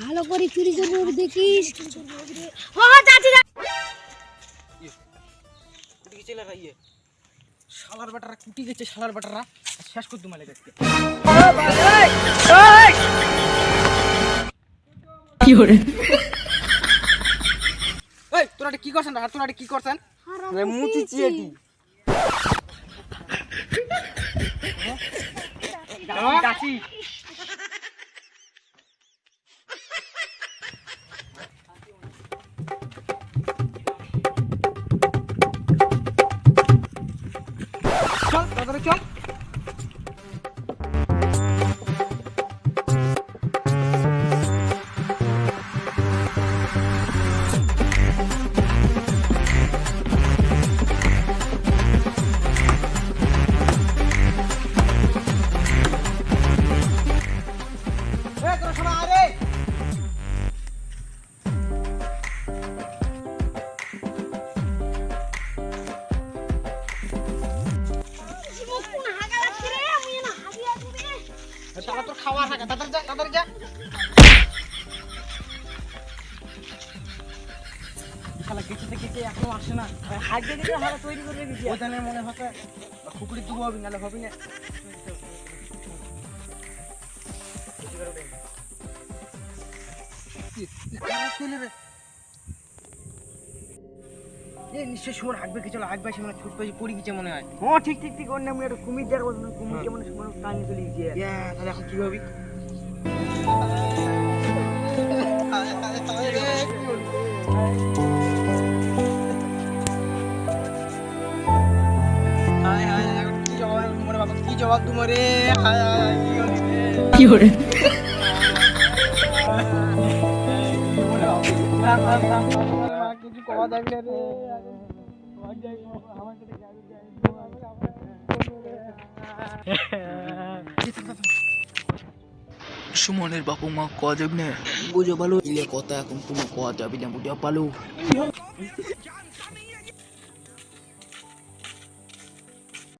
ভালো করে চুরি করব দেখিস? হ্যাঁ শালার বেটারা কুটি গেছে শালার বেটারা। শেষ করে তোমার লেগে এই তোরা কি করছেন আর তোরা কি করছেন? মুতিছি এটি গাছি চল তারা তোর খাওয়ার থাকে যা যা শালা কে এখনও আসে না হাইতে দিলে হালা তৈরি করে দিয়েছি ওখানে মনে হচ্ছে খুকুরি তুবো হবে নাহলে হবে না এ নিশ্চয় শোর হাঁকবে কিছু হাঁকবে সে মানে ছুট পাই পড়ি মনে হয়। ও ঠিক ঠিক ঠিক অন্য আমি একটা কুমির দেওয়ার কথা কুমির কেমন মনে টানি চলে গিয়ে তাহলে এখন কি হবে? হায় হায় কি জবাব তোমার কি হায় হায় হায়, করে রাম, রাম, কিছু কওয়া যাবে না রে? সুমনের বাপু মা কয়া যাবি না? বুঝে পালো ইলে কথা এখন তুমি কয়া যাবি না বুঝে পালো